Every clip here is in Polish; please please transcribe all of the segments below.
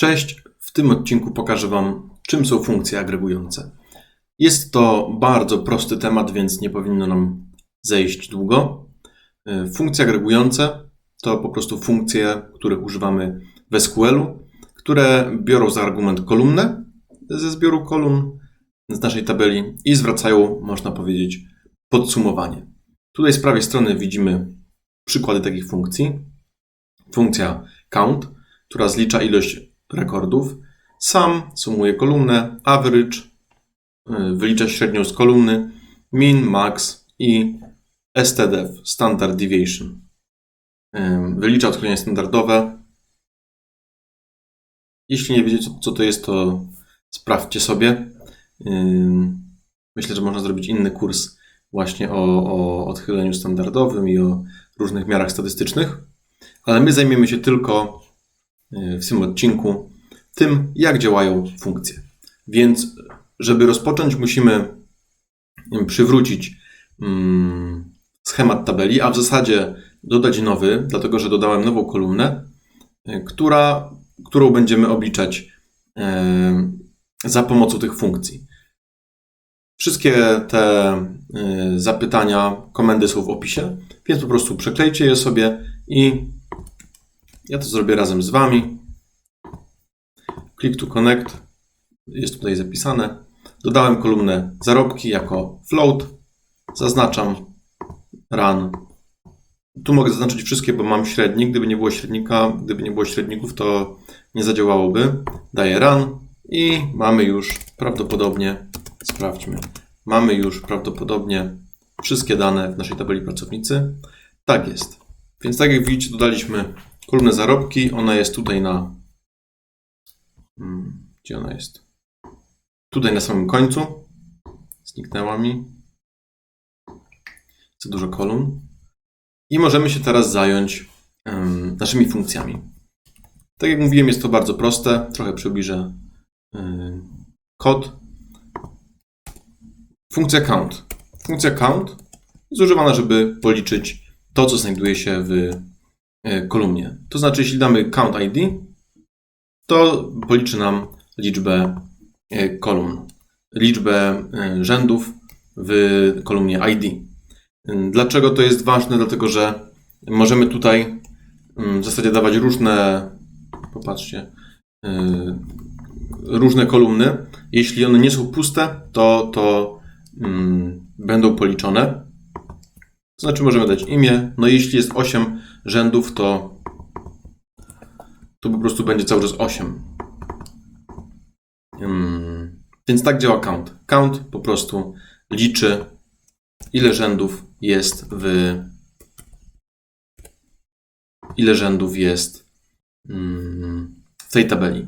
Cześć, w tym odcinku pokażę Wam, czym są funkcje agregujące. Jest to bardzo prosty temat, więc nie powinno nam zejść długo. Y, Funkcje agregujące to po prostu funkcje, których używamy w SQL-u, które biorą za argument kolumnę ze zbioru kolumn z naszej tabeli i zwracają, można powiedzieć, podsumowanie. Tutaj z prawej strony widzimy przykłady takich funkcji. Funkcja count, która zlicza ilość rekordów. Sum sumuje kolumnę, average y, wylicza średnią z kolumny, min, max i stdef, standard deviation. Wylicza odchylenie standardowe. Jeśli nie wiecie, co, to jest, to sprawdźcie sobie. Myślę, że można zrobić inny kurs właśnie o, o odchyleniu standardowym i o różnych miarach statystycznych, ale my zajmiemy się tylko y, w tym odcinku tym, jak działają funkcje. Więc, żeby rozpocząć, musimy y, przywrócić mm, schemat tabeli, a w zasadzie dodać nowy, dlatego że dodałem nową kolumnę, y, która, którą będziemy obliczać y, za pomocą tych funkcji. Wszystkie te y, zapytania, komendy są w opisie, więc po prostu przeklejcie je sobie i ja to zrobię razem z Wami. Click to connect jest tutaj zapisane. Dodałem kolumnę zarobki jako float. Zaznaczam run. Tu mogę zaznaczyć wszystkie, bo mam średnik. Gdyby nie było średnika, gdyby nie było średników, to nie zadziałałoby. Daję run i mamy już prawdopodobnie, sprawdźmy, mamy już prawdopodobnie wszystkie dane w naszej tabeli pracownicy. Tak jest. Więc tak jak widzicie, dodaliśmy kolumnę zarobki. Ona jest tutaj na. Hmm, Gdzie ona jest? Tutaj na samym końcu. Zniknęła mi. Za dużo kolumn. I możemy się teraz zająć em, naszymi funkcjami. Tak jak mówiłem, jest to bardzo proste. Trochę przybliżę y, kod. Funkcja count. Funkcja count jest używana, żeby policzyć to, co znajduje się w y, kolumnie. To znaczy, jeśli damy count ID, to policzy nam liczbę y, kolumn, liczbę y, rzędów w kolumnie ID. Dlaczego to jest ważne? Dlatego, że możemy tutaj mm, w zasadzie dawać różne, popatrzcie, y, różne kolumny. Jeśli one nie są puste, to, to mm, będą policzone. To znaczy możemy dać imię. No jeśli jest 8 rzędów, to, to po prostu będzie cały czas 8. Mm, więc tak działa count. Count po prostu liczy, ile rzędów jest w. Ile rzędów jest w tej tabeli.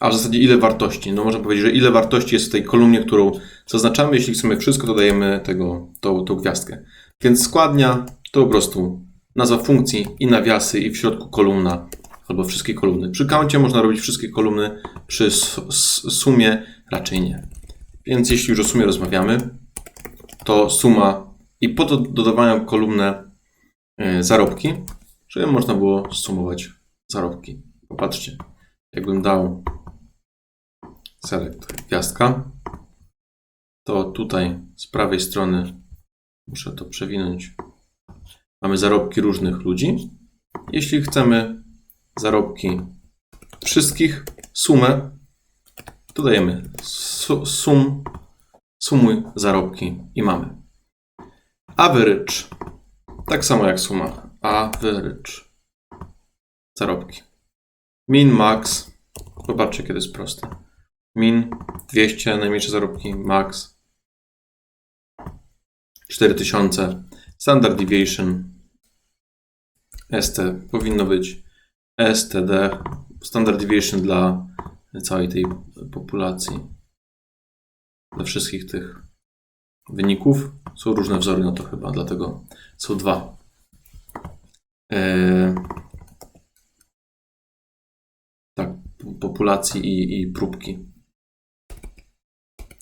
A w zasadzie ile wartości? No można powiedzieć, że ile wartości jest w tej kolumnie, którą zaznaczamy. Jeśli chcemy wszystko, dodajemy tego, tą, tą gwiazdkę. Więc składnia to po prostu nazwa funkcji i nawiasy i w środku kolumna albo wszystkie kolumny. Przy councie można robić wszystkie kolumny, przy sumie raczej nie. Więc jeśli już o sumie rozmawiamy, to suma i po to kolumnę e, zarobki, żeby można było sumować zarobki. Popatrzcie, jakbym dał select gwiazdka, to tutaj z prawej strony muszę to przewinąć. Mamy zarobki różnych ludzi. Jeśli chcemy zarobki wszystkich, sumę, to dajemy su, sum, sumuj zarobki i mamy. Average, tak samo jak suma. Average, zarobki. Min, max, zobaczcie kiedy jest proste. Min 200, najmniejsze zarobki, max 4000, standard deviation, ST powinno być STD, standard deviation dla całej tej populacji, dla wszystkich tych wyników. Są różne wzory na to chyba, dlatego są dwa. Eee, tak, populacji i, i próbki.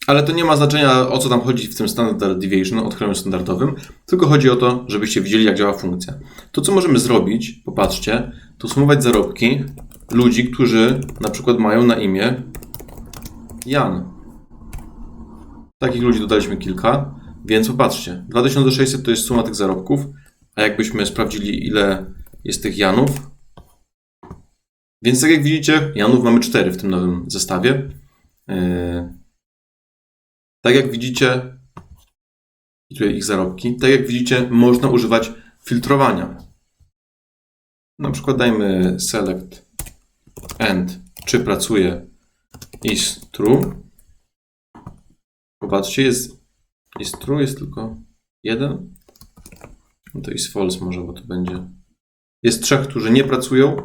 Ale to nie ma znaczenia, o co tam chodzi w tym standard deviation, odchyleniu standardowym, tylko chodzi o to, żebyście widzieli, jak działa funkcja. To, co możemy zrobić, popatrzcie, to sumować zarobki ludzi, którzy na przykład mają na imię Jan. Takich ludzi dodaliśmy kilka, więc popatrzcie. 2600 to jest suma tych zarobków, a jakbyśmy sprawdzili, ile jest tych Janów. Więc tak jak widzicie, Janów mamy 4 w tym nowym zestawie. Yy, Tak jak widzicie, i tutaj ich zarobki, tak jak widzicie, można używać filtrowania. Na przykład dajmy select and czy pracuje is true. Popatrzcie, jest, jest true, jest tylko jeden. No to is false może, bo to będzie. Jest trzech, którzy nie pracują.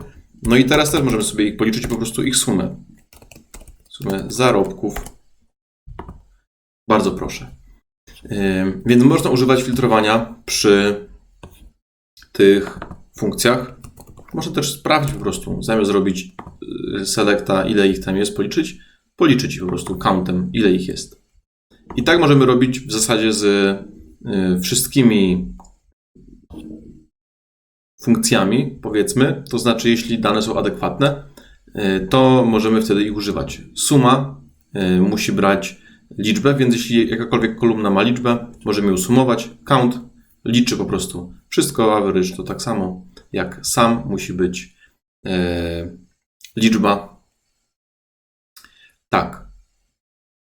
No i teraz też możemy sobie ich policzyć po prostu ich sumę. Sumę zarobków. Bardzo proszę. Więc można używać filtrowania przy tych funkcjach. Można też sprawdzić po prostu, zamiast zrobić y, selecta, ile ich tam jest, policzyć, policzyć po prostu countem, ile ich jest. I tak możemy robić w zasadzie z y, wszystkimi funkcjami, powiedzmy. To znaczy, jeśli dane są adekwatne, y, to możemy wtedy ich używać. Suma musi brać liczbę, więc jeśli jakakolwiek kolumna ma liczbę, możemy ją sumować. Count liczy po prostu wszystko, average to tak samo jak sam musi być e, liczba. Tak.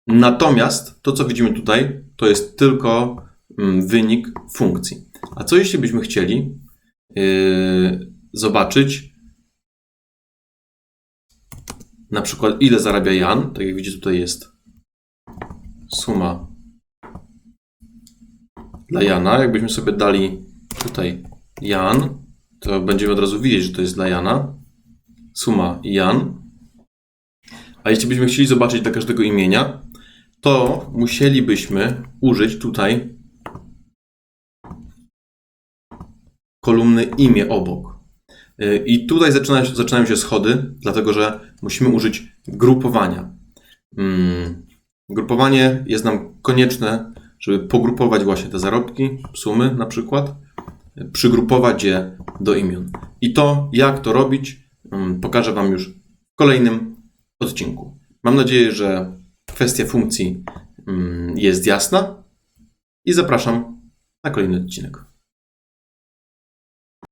Natomiast to, co widzimy tutaj, to jest tylko mm, wynik funkcji. A co jeśli byśmy chcieli e, zobaczyć na przykład ile zarabia Jan, tak jak widzicie tutaj jest suma dla Jana. Jakbyśmy sobie dali tutaj Jan, to będziemy od razu widzieć, że to jest dla Jana. Suma Jan. A jeśli byśmy chcieli zobaczyć dla każdego imienia, to musielibyśmy użyć tutaj kolumny imię obok. I tutaj zaczyna, zaczynają się schody, dlatego że musimy użyć grupowania. Mm, Grupowanie jest nam konieczne, żeby pogrupować właśnie te zarobki, sumy na przykład, przygrupować je do imion. I to, jak to robić, mm, pokażę Wam już w kolejnym odcinku. Mam nadzieję, że kwestia funkcji mm, jest jasna i zapraszam na kolejny odcinek.